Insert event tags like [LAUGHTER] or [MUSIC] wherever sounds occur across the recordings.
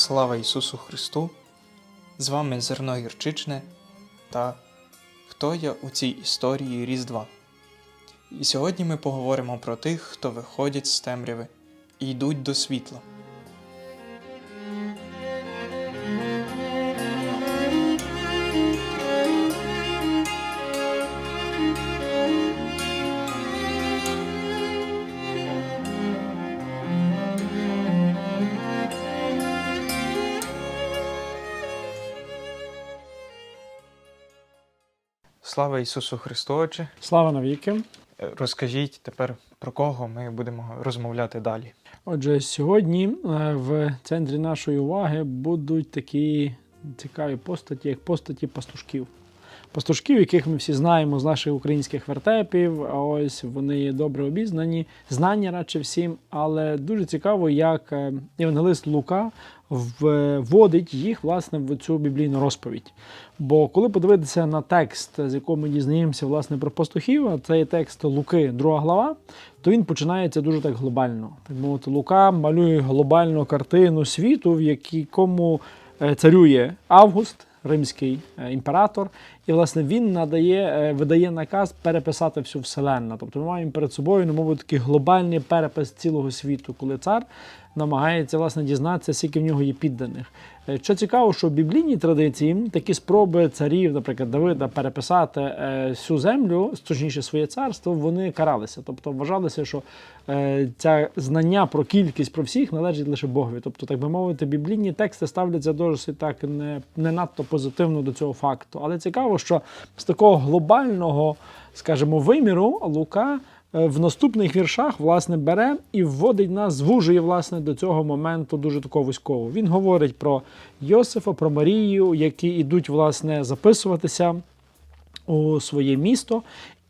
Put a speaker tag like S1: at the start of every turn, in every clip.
S1: Слава Ісусу Христу! З вами Зерно Гірчичне та Хто я у цій історії Різдва. І сьогодні ми поговоримо про тих, хто виходять з темряви і йдуть до світла. Слава Ісусу Христу! Отче!
S2: Слава навіки.
S1: Е, Розкажіть тепер про кого ми будемо розмовляти далі.
S2: Отже, сьогодні е, в центрі нашої уваги будуть такі цікаві постаті, як постаті пастушків. Пастушків, яких ми всі знаємо з наших українських вертепів, ось вони добре обізнані, знані радше всім, але дуже цікаво, як е, євангелист Лука вводить їх власне в цю біблійну розповідь. Бо коли подивитися на текст, з якого ми дізнаємося власне про пастухів, а це є текст Луки, друга глава, то він починається дуже так глобально. Так мовити, Лука малює глобальну картину світу, в якому е, царює Август, римський е, імператор, і власне він надає, е, видає наказ переписати всю вселенну. Тобто ми маємо перед собою, ну, мовити, такий глобальний перепис цілого світу, коли цар намагається власне дізнатися, скільки в нього є підданих. Е, Що цікаво, що в біблійній традиції такі спроби царів, наприклад, Давида, переписати е, всю землю, точніше своє царство, вони каралися. Тобто вважалося, що ця знання про кількість про всіх належить лише Богові. Тобто, так би мовити, біблійні тексти ставляться досить так не, не надто позитивно до цього факту. Але цікаво, що з такого глобального, скажімо, виміру Лука. е, В наступних віршах власне бере і вводить нас, звужує власне до цього моменту дуже такого вузького. Він говорить про Йосифа, про Марію, які йдуть власне записуватися у своє місто.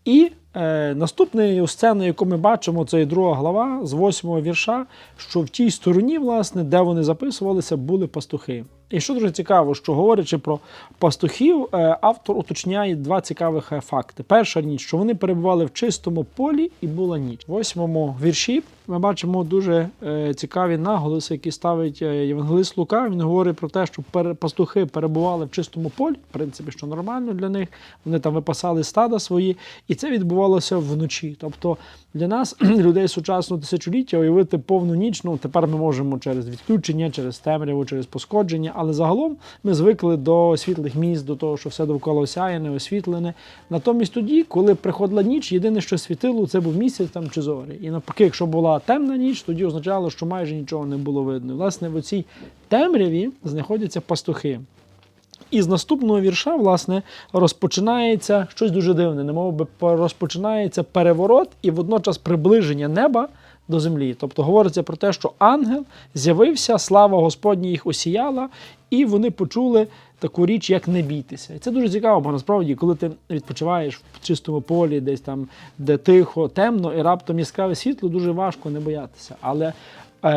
S2: І е, наступною сценою, яку ми бачимо, це і друга глава з восьмого вірша, що в тій стороні, власне, де вони записувалися, були пастухи. І що дуже цікаво, що говорячи про пастухів, е, автор уточняє два цікавих е, факти. Перша ніч, що вони перебували в чистому полі і була ніч. В восьмому вірші ми бачимо дуже е, цікаві наголоси, які ставить Євангелист Лука. Він говорить про те, що пастухи перебували в чистому полі, в принципі, що нормально для них. Вони там випасали стада свої, і це відбувалося вночі. Тобто для нас, [CLEARS THROAT] людей сучасного тисячоліття, уявити повну ніч. Ну тепер ми можемо через відключення, через темряву, через пошкодження. Але загалом ми звикли до світлих міст, до того, що все довкола осяяне, освітлене. Натомість тоді, коли приходила ніч, єдине, що світило, це був місяць там чи зорі. І навпаки, якщо була темна ніч, тоді означало, що майже нічого не було видно. Власне, в цій темряві знаходяться пастухи. І з наступного вірша, власне, розпочинається щось дуже дивне, немов би по- розпочинається переворот і водночас приближення неба до землі. Тобто говориться про те, що ангел з'явився, слава Господня їх осіяла, і вони почули таку річ, як не бійтеся. І це дуже цікаво, бо насправді, коли ти відпочиваєш в чистому полі, десь там, де тихо, темно, і раптом яскраве світло, дуже важко не боятися. Але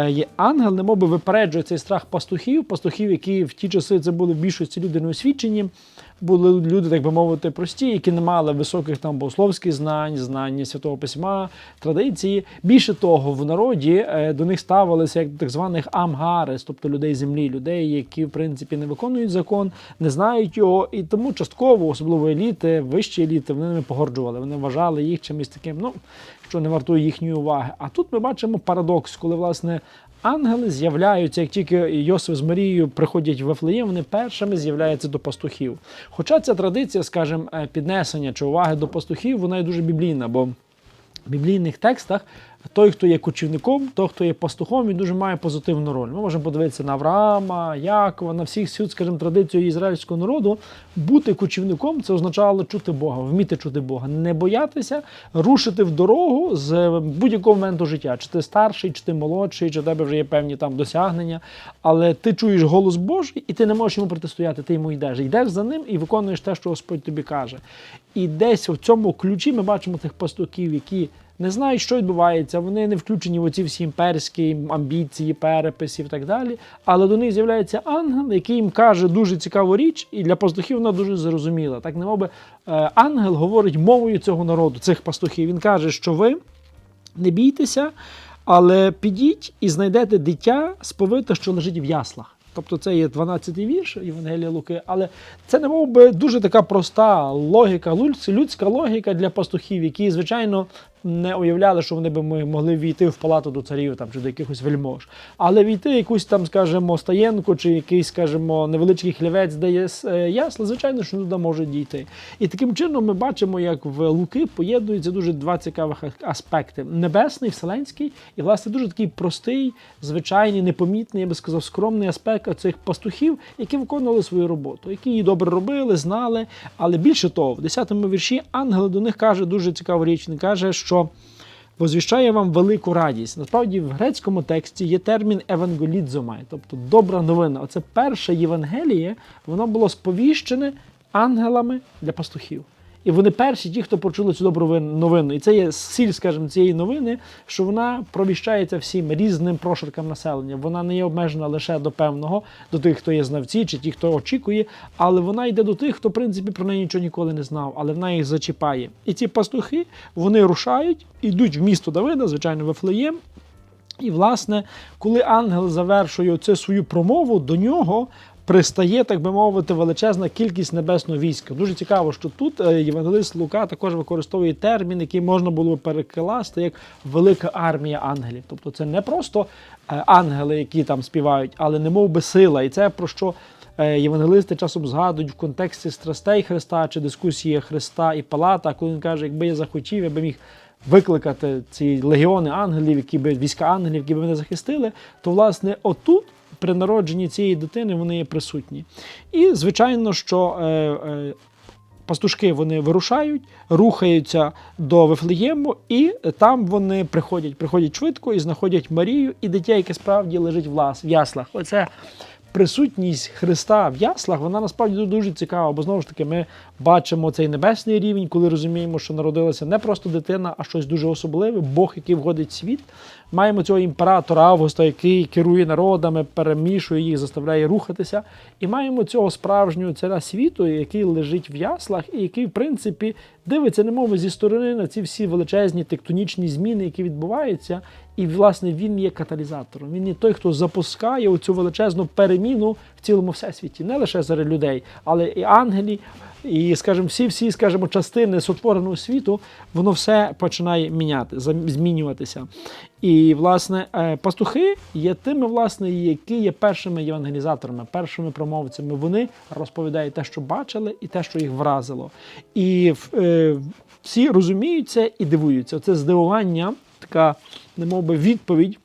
S2: є ангел, немов би випереджує цей страх пастухів, пастухів, які в ті часи це були в більшості люди неосвічені, були люди, так би мовити, прості, які не мали високих там богословських знань, знань святого письма, традиції. Більше того, в народі е, до них ставилися як до так званих амгарес, тобто людей землі, людей, які в принципі не виконують закон, не знають його, і тому частково, особливо еліти, вищі еліти, вони ними погорджували. Вони вважали їх чимось таким, ну що не вартує їхньої уваги. А тут ми бачимо парадокс, коли власне. Ангели з'являються, як тільки Йосиф з Марією приходять в Вифлеєм, вони першими з'являються до пастухів. Хоча ця традиція, скажімо, е, піднесення чи уваги до пастухів, вона є дуже біблійна, бо в біблійних текстах той, хто є кочівником, той, хто є пастухом, він дуже має позитивну роль. Ми можемо подивитися на Авраама, Якова, на всіх всю, скажімо, традицію ізраїльського народу. Бути кочівником це означало чути Бога, вміти чути Бога, не боятися рушити в дорогу з будь-якого моменту життя. Чи ти старший, чи ти молодший, чи в тебе вже є певні там досягнення. Але ти чуєш голос Божий, і ти не можеш йому протистояти. Ти йому йдеш. Йдеш за ним і виконуєш те, що Господь тобі каже. І десь в цьому ключі ми бачимо тих пастухів, які не знають, що відбувається, вони не включені в оці всі імперські амбіції, переписів і так далі. Але до них з'являється ангел, який їм каже дуже цікаву річ, і для пастухів вона дуже зрозуміла. Так немов би е, ангел говорить мовою цього народу, цих пастухів. Він каже, що ви не бійтеся, але підіть і знайдете дитя сповите, що лежить в яслах. Тобто це є 12-й вірш Євангелія Луки, але це не мов би дуже така проста логіка, людська логіка для пастухів, які, звичайно, не уявляли, що вони би ми- могли війти в палату до царів там, чи до якихось вельмож. Але війти якусь там, скажімо, стаєнку чи якийсь, скажімо, невеличкий хлівець, де є е, ясла, звичайно, що туди можуть дійти. І таким чином ми бачимо, як в Луки поєднуються дуже два цікавих аспекти: небесний, вселенський, і власне дуже такий простий, звичайний, непомітний, я би сказав, скромний аспект цих пастухів, які виконували свою роботу, які її добре робили, знали. Але більше того, в 10-му вірші ангел до них каже дуже цікаву річ. Він каже, що возвіщає вам велику радість. Насправді в грецькому тексті є термін евангелідзомай, тобто добра новина. Оце перше Євангеліє, воно було сповіщене ангелами для пастухів. І вони перші, ті, хто почули цю добру вин- новину. І це є сіль, скажімо, цієї новини, що вона провіщається всім різним прошаркам населення. Вона не є обмежена лише до певного, до тих, хто є знавці, чи ті, хто очікує, але вона йде до тих, хто, в принципі, про неї нічого ніколи не знав, але вона їх зачіпає. І ці пастухи вони рушають, йдуть в місто Давида, звичайно, Вифлеєм, і, власне, коли ангел завершує цю свою промову, до нього пристає, так би мовити, величезна кількість небесного війська. Дуже цікаво, що тут е, євангелист Лука також використовує термін, який можна було б перекласти як велика армія ангелів. Тобто це не просто е, ангели, які там співають, але не мов би сила. І це про що е, євангелисти часом згадують в контексті страстей Христа чи дискусії Христа і Палата, коли він каже, якби я захотів, я би міг викликати ці легіони ангелів, які би війська ангелів, які б мене захистили, то власне отут. При народженні цієї дитини вони є присутні. І, звичайно, що е, е, пастушки вони вирушають, рухаються до Вифлеєму, і там вони приходять, приходять швидко і знаходять Марію і дитя, яке справді лежить в яслах. Оце присутність Христа в яслах, вона насправді дуже цікава, бо знову ж таки ми бачимо цей небесний рівень, коли розуміємо, що народилася не просто дитина, а щось дуже особливе, Бог, який входить в світ. Маємо цього імператора Августа, який керує народами, перемішує їх, заставляє рухатися. І маємо цього справжнього царя світу, який лежить в яслах, і який, в принципі, дивиться немов зі сторони на ці всі величезні тектонічні зміни, які відбуваються. І, власне, він є каталізатором. Він є той, хто запускає оцю величезну переміну в цілому всесвіті, не лише серед людей, але і ангелів, і, скажімо, всі, всі, скажімо, частини сотвореного світу, воно все починає міняти, змінюватися. І, власне, е, пастухи є тими, власне, які є першими євангелізаторами, першими промовцями. Вони розповідають те, що бачили, і те, що їх вразило. І е, всі розуміють це і дивуються. Це здивування, така, немов би, відповідь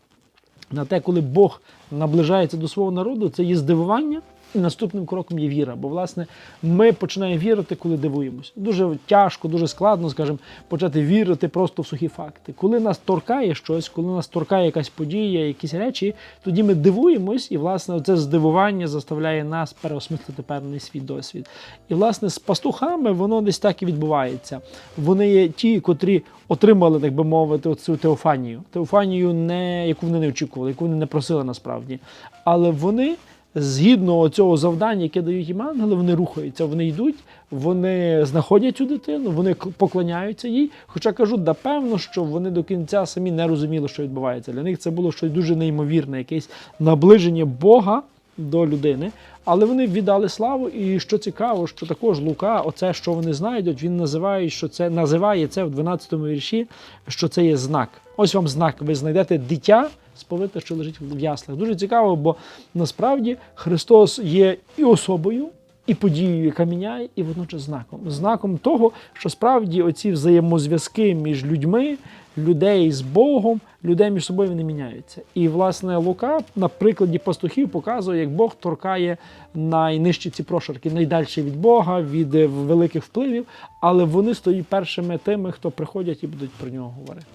S2: на те, коли Бог наближається до свого народу, це є здивування. І наступним кроком є віра. Бо, власне, ми починаємо вірити, коли дивуємося. Дуже тяжко, дуже складно, скажімо, почати вірити просто в сухі факти. Коли нас торкає щось, коли нас торкає якась подія, якісь речі, тоді ми дивуємось, і, власне, це здивування заставляє нас переосмислити певний свій досвід. І, власне, з пастухами воно десь так і відбувається. Вони є ті, котрі отримали, так би мовити, цю теофанію. Теофанію, не, яку вони не очікували, яку вони не просили насправді. Але вони згідно цього завдання, яке дають їм ангели, вони рухаються, вони йдуть, вони знаходять цю дитину, вони поклоняються їй. Хоча кажуть, да певно, що вони до кінця самі не розуміли, що відбувається. Для них це було щось дуже неймовірне, якесь наближення Бога до людини. Але вони віддали славу, і що цікаво, що також Лука, оце, що вони знайдуть, він називає, що це називає це в 12-му вірші, що це є знак. Ось вам знак. Ви знайдете дитя сповите, що лежить в яслах. Дуже цікаво, бо насправді Христос є і особою, і подією, яка міняє, і водночас знаком. Знаком того, що справді оці взаємозв'язки між людьми, людей з Богом, людей між собою вони міняються. І власне Лука на прикладі пастухів показує, як Бог торкає найнижчі ці прошарки, найдальше від Бога, від великих впливів, але вони стають першими тими, хто приходять і будуть про нього говорити.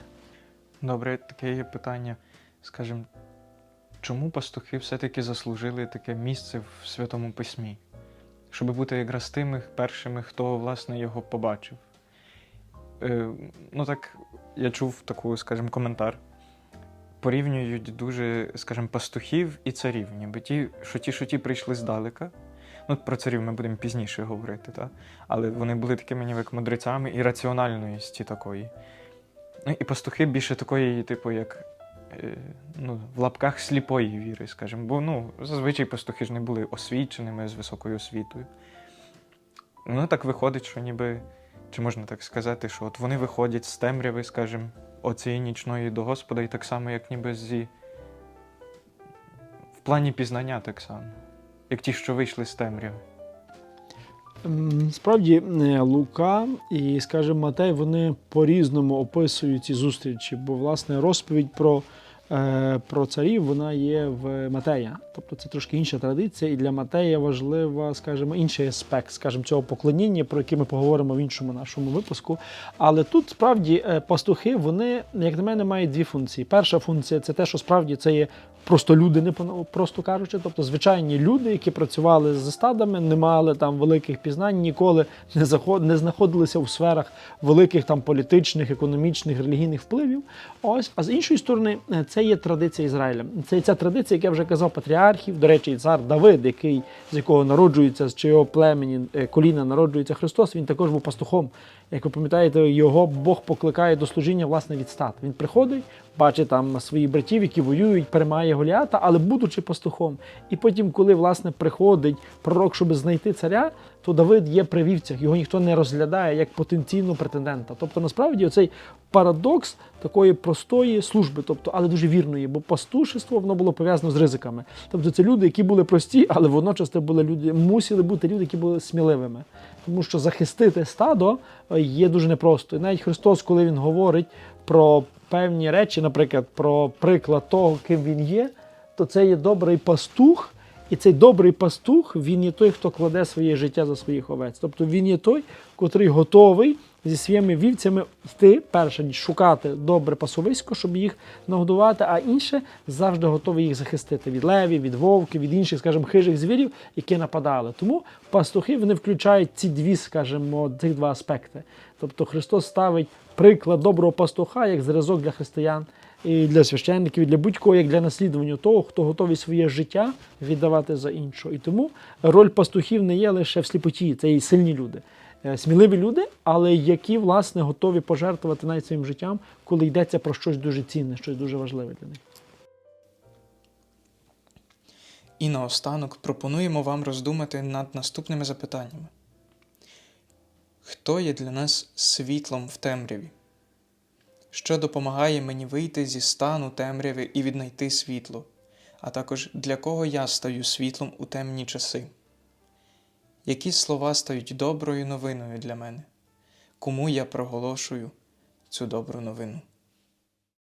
S1: Добре, таке є питання. Скажімо, чому пастухи все-таки заслужили таке місце в Святому Письмі? Щоб бути якраз тими першими, хто власне його побачив. Е, ну так, я чув таку, скажімо, коментар. Порівнюють дуже, скажімо, пастухів і царів, ніби ті, що ті, що ті прийшли здалека. Ну, про царів ми будемо пізніше говорити, та? але вони були такими ніби як мудрецями і раціональності такої. Ну і пастухи більше такої, типу, як ну, в лапках сліпої віри, скажімо. Бо ну, зазвичай пастухи ж не були освіченими з високою освітою. Ну, так виходить, що ніби, чи можна так сказати, що от вони виходять з темряви, скажімо, оцієї нічної до Господа, і так само, як ніби зі. В плані пізнання так само, як ті, що вийшли з темряви.
S2: Справді е, Лука і, скажімо, Матей вони по-різному описують ці зустрічі, бо власне розповідь про, е, про царів вона є в Матея. Тобто це трошки інша традиція, і для Матея важлива, скажімо, інший аспект, скажімо, цього поклоніння, про який ми поговоримо в іншому нашому випуску. Але тут справді е, пастухи, вони, як на мене, мають дві функції. Перша функція це те, що справді це є просто люди, не просто кажучи, тобто звичайні люди, які працювали з стадами, не мали там великих пізнань, ніколи не заход, не знаходилися у сферах великих там політичних, економічних, релігійних впливів. Ось, а з іншої сторони, е, це є традиція Ізраїля. Це ця традиція, як я вже казав, патріархів. До речі, цар Давид, який з якого народжується, з чого племені е, коліна народжується Христос, він також був пастухом. Як ви пам'ятаєте, його Бог покликає до служіння власне від стад. Він приходить, бачить там своїх братів, які воюють, перемагає Голіата, але будучи пастухом. І потім, коли власне приходить пророк, щоб знайти царя, то Давид є при вівцях, його ніхто не розглядає як потенційного претендента. Тобто, насправді, оцей парадокс такої простої служби, тобто, але дуже вірної, бо пастушество воно було пов'язано з ризиками. Тобто, це люди, які були прості, але водночас це були люди, мусили бути люди, які були сміливими. Тому що захистити стадо е, є дуже непросто. І навіть Христос, коли він говорить про певні речі, наприклад, про приклад того, ким він є, то це є добрий пастух. І цей добрий пастух, він є той, хто кладе своє життя за своїх овець. Тобто він є той, котрий готовий зі своїми вівцями йти, перше, шукати добре пасовисько, щоб їх нагодувати, а інше завжди готовий їх захистити від левів, від вовків, від інших, скажімо, хижих звірів, які нападали. Тому пастухи вони включають ці дві, скажімо, цих два аспекти. Тобто Христос ставить приклад доброго пастуха як зразок для християн і для священників, і для будь-кого, як для наслідування того, хто готовий своє життя віддавати за іншого. І тому роль пастухів не є лише в сліпоті, це і сильні люди, е, сміливі люди, але які власне готові пожертвувати навіть своїм життям, коли йдеться про щось дуже цінне, щось дуже важливе для них.
S1: І наостанок пропонуємо вам роздумати над наступними запитаннями: Хто є для нас світлом в темряві? Що допомагає мені вийти зі стану темряви і віднайти світло, а також для кого я стаю світлом у темні часи? Які слова стають доброю новиною для мене? Кому я проголошую цю добру новину?